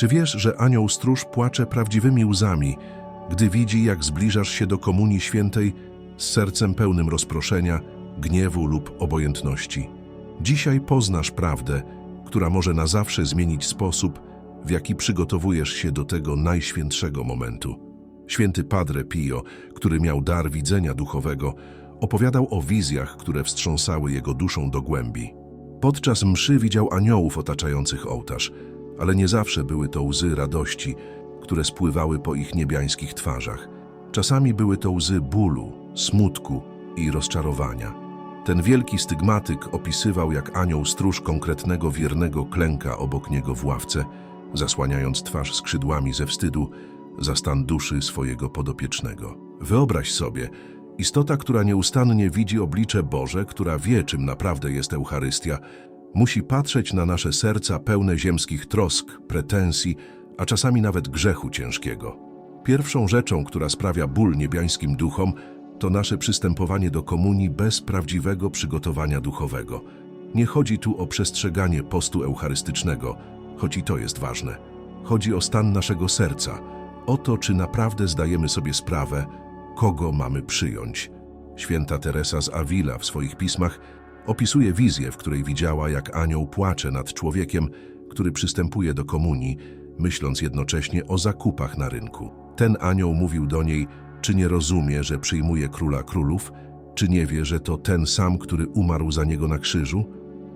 Czy wiesz, że anioł stróż płacze prawdziwymi łzami, gdy widzi, jak zbliżasz się do Komunii Świętej z sercem pełnym rozproszenia, gniewu lub obojętności? Dzisiaj poznasz prawdę, która może na zawsze zmienić sposób, w jaki przygotowujesz się do tego najświętszego momentu. Święty Padre Pio, który miał dar widzenia duchowego, opowiadał o wizjach, które wstrząsały jego duszą do głębi. Podczas mszy widział aniołów otaczających ołtarz, ale nie zawsze były to łzy radości, które spływały po ich niebiańskich twarzach. Czasami były to łzy bólu, smutku i rozczarowania. Ten wielki stygmatyk opisywał, jak anioł stróż konkretnego wiernego klęka obok niego w ławce, zasłaniając twarz skrzydłami ze wstydu za stan duszy swojego podopiecznego. Wyobraź sobie, istota, która nieustannie widzi oblicze Boże, która wie, czym naprawdę jest Eucharystia, musi patrzeć na nasze serca pełne ziemskich trosk, pretensji, a czasami nawet grzechu ciężkiego. Pierwszą rzeczą, która sprawia ból niebiańskim duchom, to nasze przystępowanie do komunii bez prawdziwego przygotowania duchowego. Nie chodzi tu o przestrzeganie postu eucharystycznego, choć i to jest ważne. Chodzi o stan naszego serca, o to, czy naprawdę zdajemy sobie sprawę, kogo mamy przyjąć. Święta Teresa z Avila w swoich pismach opisuje wizję, w której widziała, jak anioł płacze nad człowiekiem, który przystępuje do komunii, myśląc jednocześnie o zakupach na rynku. Ten anioł mówił do niej, czy nie rozumie, że przyjmuje króla królów, czy nie wie, że to ten sam, który umarł za niego na krzyżu?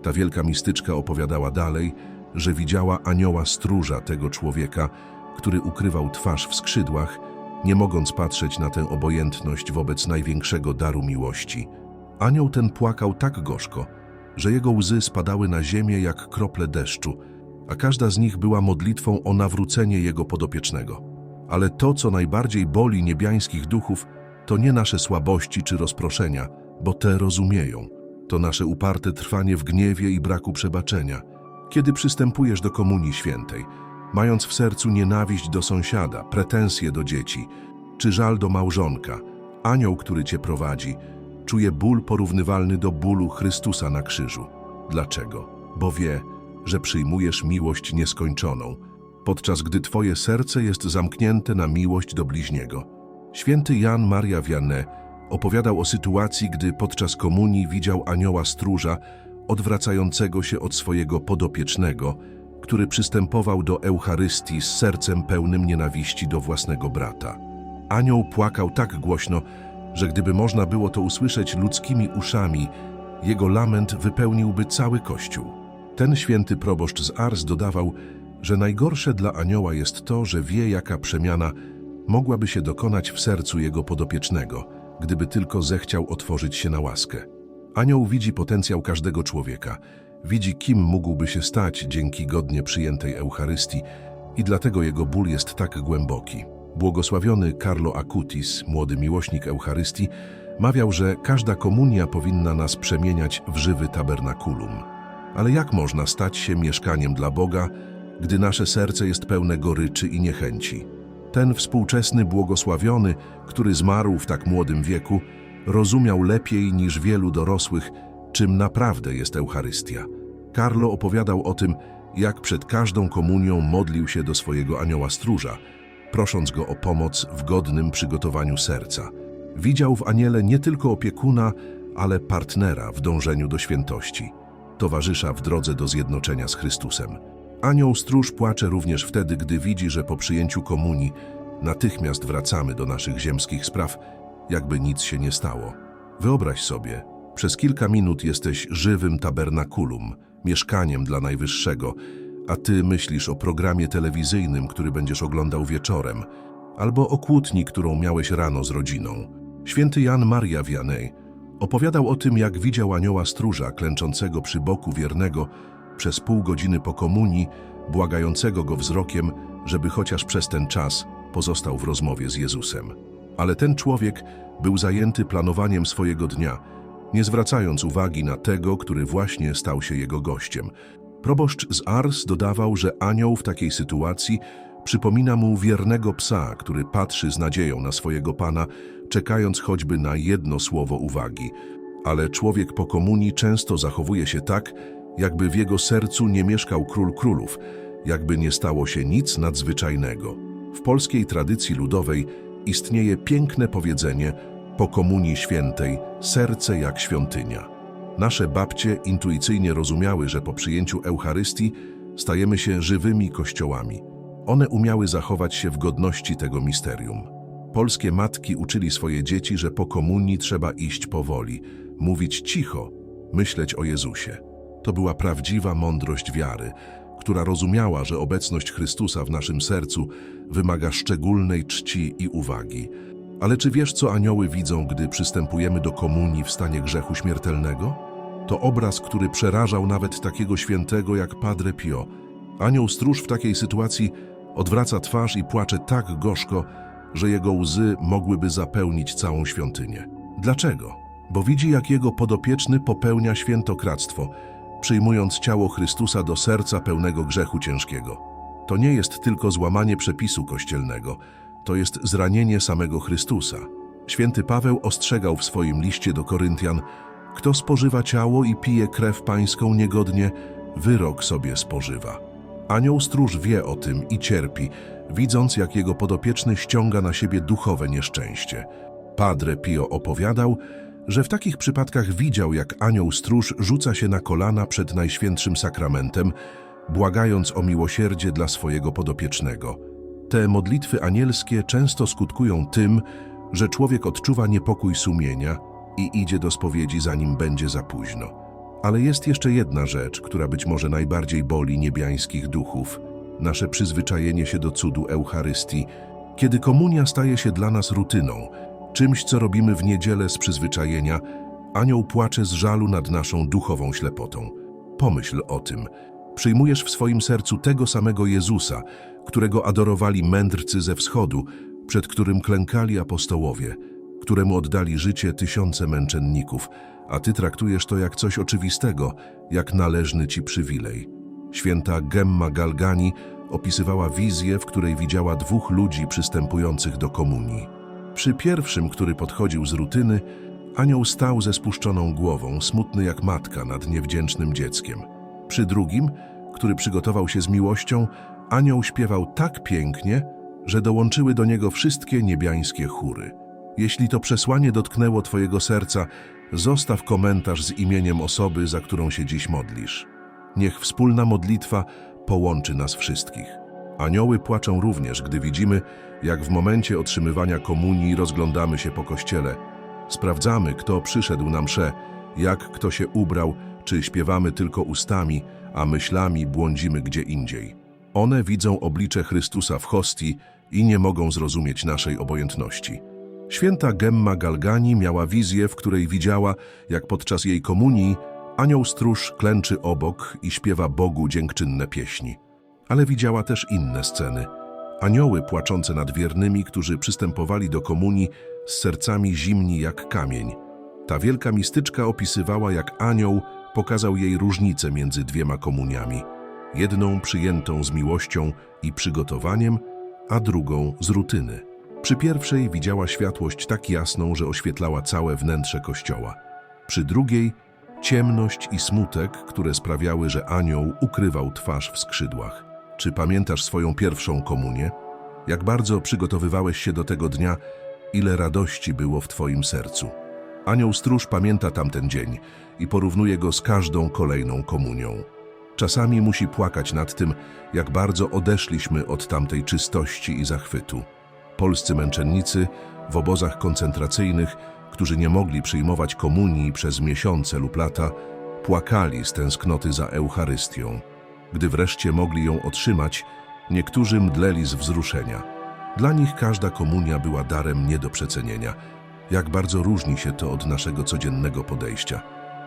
Ta wielka mistyczka opowiadała dalej, że widziała anioła stróża tego człowieka, który ukrywał twarz w skrzydłach, nie mogąc patrzeć na tę obojętność wobec największego daru miłości. Anioł ten płakał tak gorzko, że jego łzy spadały na ziemię jak krople deszczu, a każda z nich była modlitwą o nawrócenie jego podopiecznego. Ale to, co najbardziej boli niebiańskich duchów, to nie nasze słabości czy rozproszenia, bo te rozumieją. To nasze uparte trwanie w gniewie i braku przebaczenia. Kiedy przystępujesz do Komunii Świętej, mając w sercu nienawiść do sąsiada, pretensje do dzieci, czy żal do małżonka, anioł, który cię prowadzi, czuje ból porównywalny do bólu Chrystusa na krzyżu. Dlaczego? Bo wie, że przyjmujesz miłość nieskończoną, podczas gdy twoje serce jest zamknięte na miłość do bliźniego. Święty Jan Maria Vianney opowiadał o sytuacji, gdy podczas komunii widział anioła stróża odwracającego się od swojego podopiecznego, który przystępował do Eucharystii z sercem pełnym nienawiści do własnego brata. Anioł płakał tak głośno, że gdyby można było to usłyszeć ludzkimi uszami, jego lament wypełniłby cały kościół. Ten święty proboszcz z Ars dodawał, że najgorsze dla anioła jest to, że wie, jaka przemiana mogłaby się dokonać w sercu jego podopiecznego, gdyby tylko zechciał otworzyć się na łaskę. Anioł widzi potencjał każdego człowieka, widzi, kim mógłby się stać dzięki godnie przyjętej Eucharystii i dlatego jego ból jest tak głęboki. Błogosławiony Carlo Acutis, młody miłośnik Eucharystii, mawiał, że każda komunia powinna nas przemieniać w żywy tabernakulum. Ale jak można stać się mieszkaniem dla Boga, gdy nasze serce jest pełne goryczy i niechęci? Ten współczesny błogosławiony, który zmarł w tak młodym wieku, rozumiał lepiej niż wielu dorosłych, czym naprawdę jest Eucharystia. Carlo opowiadał o tym, jak przed każdą komunią modlił się do swojego anioła stróża, prosząc go o pomoc w godnym przygotowaniu serca. Widział w aniele nie tylko opiekuna, ale partnera w dążeniu do świętości, towarzysza w drodze do zjednoczenia z Chrystusem. Anioł stróż płacze również wtedy, gdy widzi, że po przyjęciu komunii natychmiast wracamy do naszych ziemskich spraw, jakby nic się nie stało. Wyobraź sobie, przez kilka minut jesteś żywym tabernakulum, mieszkaniem dla Najwyższego, a ty myślisz o programie telewizyjnym, który będziesz oglądał wieczorem, albo o kłótni, którą miałeś rano z rodziną. Święty Jan Maria Vianney opowiadał o tym, jak widział anioła stróża klęczącego przy boku wiernego przez pół godziny po komunii, błagającego go wzrokiem, żeby chociaż przez ten czas pozostał w rozmowie z Jezusem. Ale ten człowiek był zajęty planowaniem swojego dnia, nie zwracając uwagi na tego, który właśnie stał się jego gościem. Proboszcz z Ars dodawał, że anioł w takiej sytuacji przypomina mu wiernego psa, który patrzy z nadzieją na swojego pana, czekając choćby na jedno słowo uwagi. Ale człowiek po komunii często zachowuje się tak, jakby w jego sercu nie mieszkał król królów, jakby nie stało się nic nadzwyczajnego. W polskiej tradycji ludowej istnieje piękne powiedzenie po komunii świętej serce jak świątynia. Nasze babcie intuicyjnie rozumiały, że po przyjęciu Eucharystii stajemy się żywymi kościołami. One umiały zachować się w godności tego misterium. Polskie matki uczyli swoje dzieci, że po komunii trzeba iść powoli, mówić cicho, myśleć o Jezusie. To była prawdziwa mądrość wiary, która rozumiała, że obecność Chrystusa w naszym sercu wymaga szczególnej czci i uwagi. Ale czy wiesz, co anioły widzą, gdy przystępujemy do komunii w stanie grzechu śmiertelnego? To obraz, który przerażał nawet takiego świętego jak Padre Pio. Anioł stróż w takiej sytuacji odwraca twarz i płacze tak gorzko, że jego łzy mogłyby zapełnić całą świątynię. Dlaczego? Bo widzi, jak jego podopieczny popełnia świętokradztwo, przyjmując ciało Chrystusa do serca pełnego grzechu ciężkiego. To nie jest tylko złamanie przepisu kościelnego, to jest zranienie samego Chrystusa. Święty Paweł ostrzegał w swoim liście do Koryntian, kto spożywa ciało i pije krew pańską niegodnie, wyrok sobie spożywa. Anioł stróż wie o tym i cierpi, widząc jak jego podopieczny ściąga na siebie duchowe nieszczęście. Padre Pio opowiadał, że w takich przypadkach widział, jak anioł stróż rzuca się na kolana przed Najświętszym Sakramentem, błagając o miłosierdzie dla swojego podopiecznego. Te modlitwy anielskie często skutkują tym, że człowiek odczuwa niepokój sumienia i idzie do spowiedzi, zanim będzie za późno. Ale jest jeszcze jedna rzecz, która być może najbardziej boli niebiańskich duchów nasze przyzwyczajenie się do cudu Eucharystii, kiedy komunia staje się dla nas rutyną, czymś, co robimy w niedzielę z przyzwyczajenia, anioł płacze z żalu nad naszą duchową ślepotą. Pomyśl o tym. Przyjmujesz w swoim sercu tego samego Jezusa, którego adorowali mędrcy ze wschodu, przed którym klękali apostołowie, któremu oddali życie tysiące męczenników, a ty traktujesz to jak coś oczywistego, jak należny ci przywilej. Święta Gemma Galgani opisywała wizję, w której widziała dwóch ludzi przystępujących do komunii. Przy pierwszym, który podchodził z rutyny, anioł stał ze spuszczoną głową, smutny jak matka nad niewdzięcznym dzieckiem. Przy drugim, który przygotował się z miłością, anioł śpiewał tak pięknie, że dołączyły do niego wszystkie niebiańskie chóry. Jeśli to przesłanie dotknęło Twojego serca, zostaw komentarz z imieniem osoby, za którą się dziś modlisz. Niech wspólna modlitwa połączy nas wszystkich. Anioły płaczą również, gdy widzimy, jak w momencie otrzymywania komunii rozglądamy się po kościele. Sprawdzamy, kto przyszedł na mszę, jak kto się ubrał, czy śpiewamy tylko ustami, a myślami błądzimy gdzie indziej. One widzą oblicze Chrystusa w hostii i nie mogą zrozumieć naszej obojętności. Święta Gemma Galgani miała wizję, w której widziała, jak podczas jej komunii anioł stróż klęczy obok i śpiewa Bogu dziękczynne pieśni. Ale widziała też inne sceny. Anioły płaczące nad wiernymi, którzy przystępowali do komunii z sercami zimni jak kamień. Ta wielka mistyczka opisywała, jak anioł pokazał jej różnicę między dwiema komuniami. Jedną przyjętą z miłością i przygotowaniem, a drugą z rutyny. Przy pierwszej widziała światłość tak jasną, że oświetlała całe wnętrze kościoła. Przy drugiej ciemność i smutek, które sprawiały, że anioł ukrywał twarz w skrzydłach. Czy pamiętasz swoją pierwszą komunię? Jak bardzo przygotowywałeś się do tego dnia, ile radości było w twoim sercu. Anioł stróż pamięta tamten dzień i porównuje go z każdą kolejną komunią. Czasami musi płakać nad tym, jak bardzo odeszliśmy od tamtej czystości i zachwytu. Polscy męczennicy w obozach koncentracyjnych, którzy nie mogli przyjmować komunii przez miesiące lub lata, płakali z tęsknoty za Eucharystią. Gdy wreszcie mogli ją otrzymać, niektórzy mdleli z wzruszenia. Dla nich każda komunia była darem nie do przecenienia. Jak bardzo różni się to od naszego codziennego podejścia.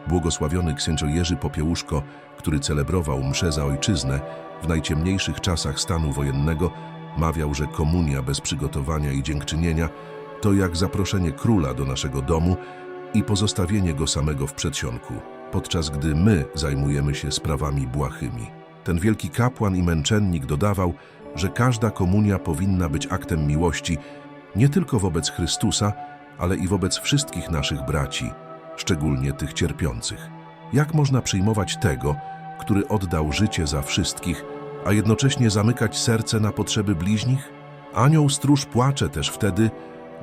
Błogosławiony księcio Jerzy Popiełuszko, który celebrował mszę za ojczyznę, w najciemniejszych czasach stanu wojennego mawiał, że komunia bez przygotowania i dziękczynienia to jak zaproszenie króla do naszego domu i pozostawienie go samego w przedsionku, podczas gdy my zajmujemy się sprawami błahymi. Ten wielki kapłan i męczennik dodawał, że każda komunia powinna być aktem miłości nie tylko wobec Chrystusa, ale i wobec wszystkich naszych braci, szczególnie tych cierpiących. Jak można przyjmować tego, który oddał życie za wszystkich, a jednocześnie zamykać serce na potrzeby bliźnich? Anioł stróż płacze też wtedy,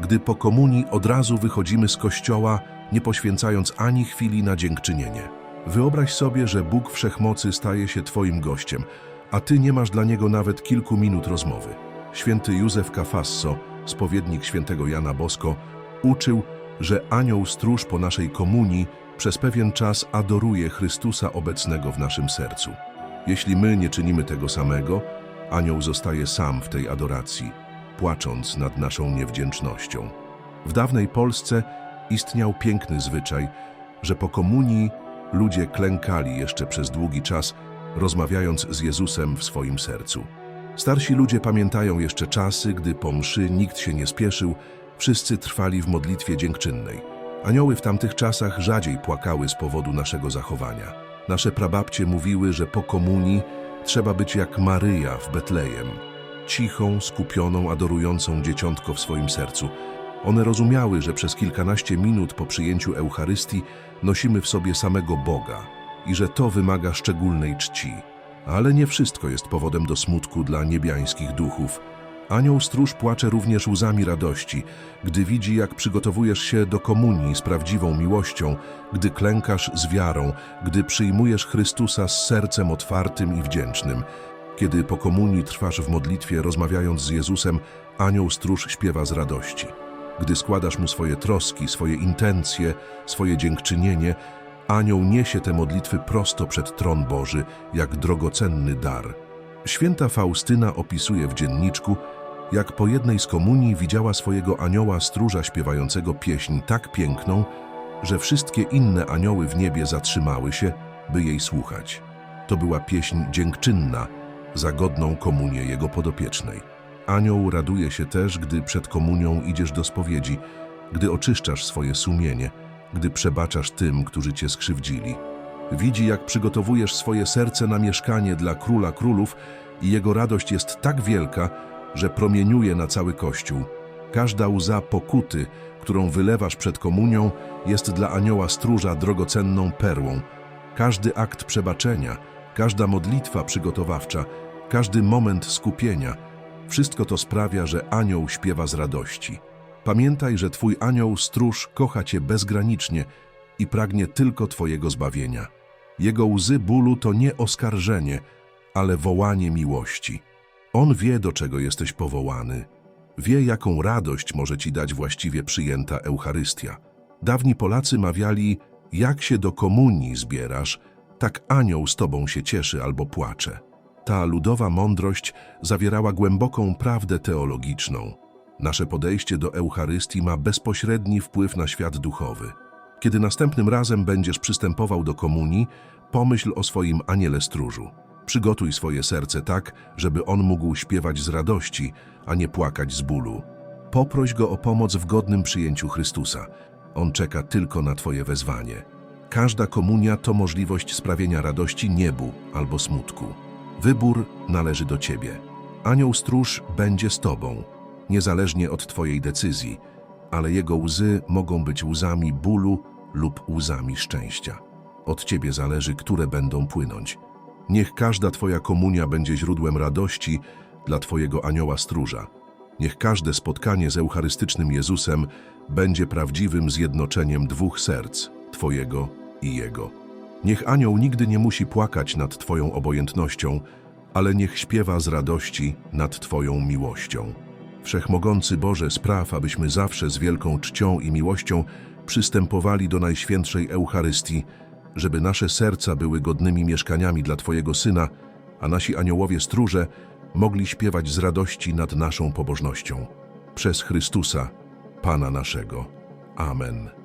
gdy po komunii od razu wychodzimy z kościoła, nie poświęcając ani chwili na dziękczynienie. Wyobraź sobie, że Bóg Wszechmocy staje się Twoim gościem, a Ty nie masz dla Niego nawet kilku minut rozmowy. Święty Józef Cafasso, spowiednik świętego Jana Bosko, uczył, że anioł stróż po naszej komunii przez pewien czas adoruje Chrystusa obecnego w naszym sercu. Jeśli my nie czynimy tego samego, anioł zostaje sam w tej adoracji, płacząc nad naszą niewdzięcznością. W dawnej Polsce istniał piękny zwyczaj, że po komunii ludzie klękali jeszcze przez długi czas, rozmawiając z Jezusem w swoim sercu. Starsi ludzie pamiętają jeszcze czasy, gdy po mszy nikt się nie spieszył, wszyscy trwali w modlitwie dziękczynnej. Anioły w tamtych czasach rzadziej płakały z powodu naszego zachowania. Nasze prababcie mówiły, że po komunii trzeba być jak Maryja w Betlejem, cichą, skupioną, adorującą dzieciątko w swoim sercu. One rozumiały, że przez kilkanaście minut po przyjęciu Eucharystii nosimy w sobie samego Boga i że to wymaga szczególnej czci. Ale nie wszystko jest powodem do smutku dla niebiańskich duchów. Anioł stróż płacze również łzami radości, gdy widzi, jak przygotowujesz się do komunii z prawdziwą miłością, gdy klękasz z wiarą, gdy przyjmujesz Chrystusa z sercem otwartym i wdzięcznym. Kiedy po komunii trwasz w modlitwie, rozmawiając z Jezusem, anioł stróż śpiewa z radości. Gdy składasz mu swoje troski, swoje intencje, swoje dziękczynienie, anioł niesie te modlitwy prosto przed tron Boży, jak drogocenny dar. Święta Faustyna opisuje w dzienniczku, jak po jednej z komunii widziała swojego anioła stróża śpiewającego pieśń tak piękną, że wszystkie inne anioły w niebie zatrzymały się, by jej słuchać. To była pieśń dziękczynna, za godną komunię jego podopiecznej. Anioł raduje się też, gdy przed komunią idziesz do spowiedzi, gdy oczyszczasz swoje sumienie, gdy przebaczasz tym, którzy cię skrzywdzili. Widzi, jak przygotowujesz swoje serce na mieszkanie dla Króla Królów i jego radość jest tak wielka, że promieniuje na cały Kościół. Każda łza pokuty, którą wylewasz przed komunią, jest dla anioła stróża drogocenną perłą. Każdy akt przebaczenia, każda modlitwa przygotowawcza, każdy moment skupienia, wszystko to sprawia, że anioł śpiewa z radości. Pamiętaj, że Twój anioł stróż kocha Cię bezgranicznie i pragnie tylko Twojego zbawienia. Jego łzy bólu to nie oskarżenie, ale wołanie miłości. On wie, do czego jesteś powołany. Wie, jaką radość może Ci dać właściwie przyjęta Eucharystia. Dawni Polacy mawiali, jak się do komunii zbierasz, tak anioł z Tobą się cieszy albo płacze. Ta ludowa mądrość zawierała głęboką prawdę teologiczną. Nasze podejście do Eucharystii ma bezpośredni wpływ na świat duchowy. Kiedy następnym razem będziesz przystępował do komunii, pomyśl o swoim aniele stróżu. Przygotuj swoje serce tak, żeby on mógł śpiewać z radości, a nie płakać z bólu. Poproś go o pomoc w godnym przyjęciu Chrystusa. On czeka tylko na Twoje wezwanie. Każda komunia to możliwość sprawienia radości niebu albo smutku. Wybór należy do Ciebie. Anioł stróż będzie z Tobą, niezależnie od Twojej decyzji, ale jego łzy mogą być łzami bólu lub łzami szczęścia. Od Ciebie zależy, które będą płynąć. Niech każda Twoja komunia będzie źródłem radości dla Twojego anioła stróża. Niech każde spotkanie z Eucharystycznym Jezusem będzie prawdziwym zjednoczeniem dwóch serc, Twojego i Jego. Niech anioł nigdy nie musi płakać nad Twoją obojętnością, ale niech śpiewa z radości nad Twoją miłością. Wszechmogący Boże, spraw, abyśmy zawsze z wielką czcią i miłością przystępowali do Najświętszej Eucharystii, żeby nasze serca były godnymi mieszkaniami dla Twojego Syna, a nasi aniołowie stróże mogli śpiewać z radości nad naszą pobożnością. Przez Chrystusa, Pana naszego. Amen.